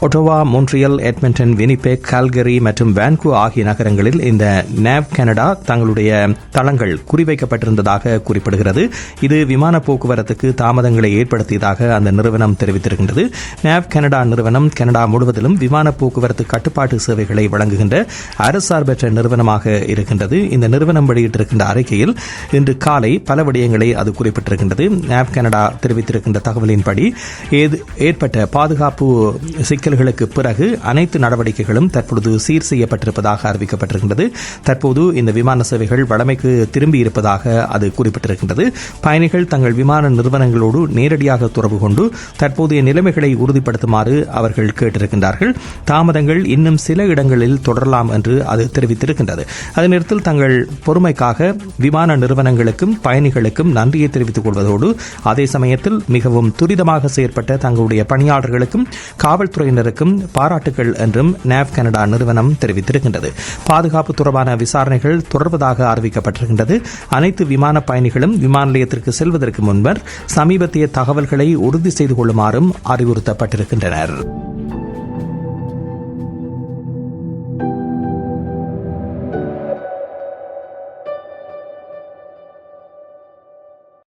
Ottawa Montreal Edmonton Winnipeg Calgary மற்றும் Vancouver ஆகிய நகரங்களில் இந்த நேவ் கனடா தங்களுடைய தளங்கள் குறிவைக்கப்பட்டிருந்ததாக குறிப்பிடுகிறது. இது விமான போக்குவரத்துக்கு தாமதங்களை ஏற்படுத்தியதாக அந்த நிறுவனம் தெரிவித்திருக்கின்றது. நேவ் கனடா நிறுவனம் கனடா முழுவதிலும் விமான போக்குவரத்து கட்டுப்பாட்டு சேவைகளை வழங்குகின்ற அரசார்பற்ற நிறுவனமாக இருக்கின்றது. இந்த நிறுவனம் வெளியிட்டிருக்கின்ற அறிக்கையில் இன்று காலை பல விடயங்களை அது குறிப்பிட்டிருக்கின்றது. நேப் கனடா தெரிவித்திருக்கின்ற தகவலின்படி ஏது- ஏற்பட்ட பாதுகாப்பு சிக்கல் சிக்கல்களுக்கு பிறகு அனைத்து நடவடிக்கைகளும் தற்பொழுது சீர் செய்யப்பட்டிருப்பதாக அறிவிக்கப்பட்டிருக்கின்றது. தற்போது இந்த விமான சேவைகள் வழமைக்கு திரும்பி இருப்பதாக அது குறிப்பிட்டிருக்கின்றது. பயணிகள் தங்கள் விமான நிறுவனங்களோடு நேரடியாக தொடர்பு கொண்டு தற்போதைய நிலைமைகளை உறுதிப்படுத்துமாறு அவர்கள் கேட்டிருக்கின்றார்கள். தாமதங்கள் இன்னும் சில இடங்களில் தொடரலாம் என்று அது தெரிவித்திருக்கின்றது. அதே நேரத்தில் தங்கள் பொறுமைக்காக விமான நிறுவனங்களுக்கும் பயணிகளுக்கும் நன்றியை தெரிவித்துக் கொள்வதோடு அதே சமயத்தில் மிகவும் துரிதமாக செயற்பட்ட தங்களுடைய பணியாளர்களுக்கும் காவல்துறையினர் காவல்துறையினருக்கும் பாராட்டுகள் என்றும் நேவ் கனடா நிறுவனம் தெரிவித்திருக்கின்றது. பாதுகாப்பு தொடர்பான விசாரணைகள் தொடர்வதாக அறிவிக்கப்பட்டிருக்கின்றது. அனைத்து விமான பயணிகளும் விமான நிலையத்திற்கு செல்வதற்கு முன்பர் சமீபத்திய தகவல்களை உறுதி செய்து கொள்ளுமாறும் அறிவுறுத்தப்பட்டிருக்கின்றனர்.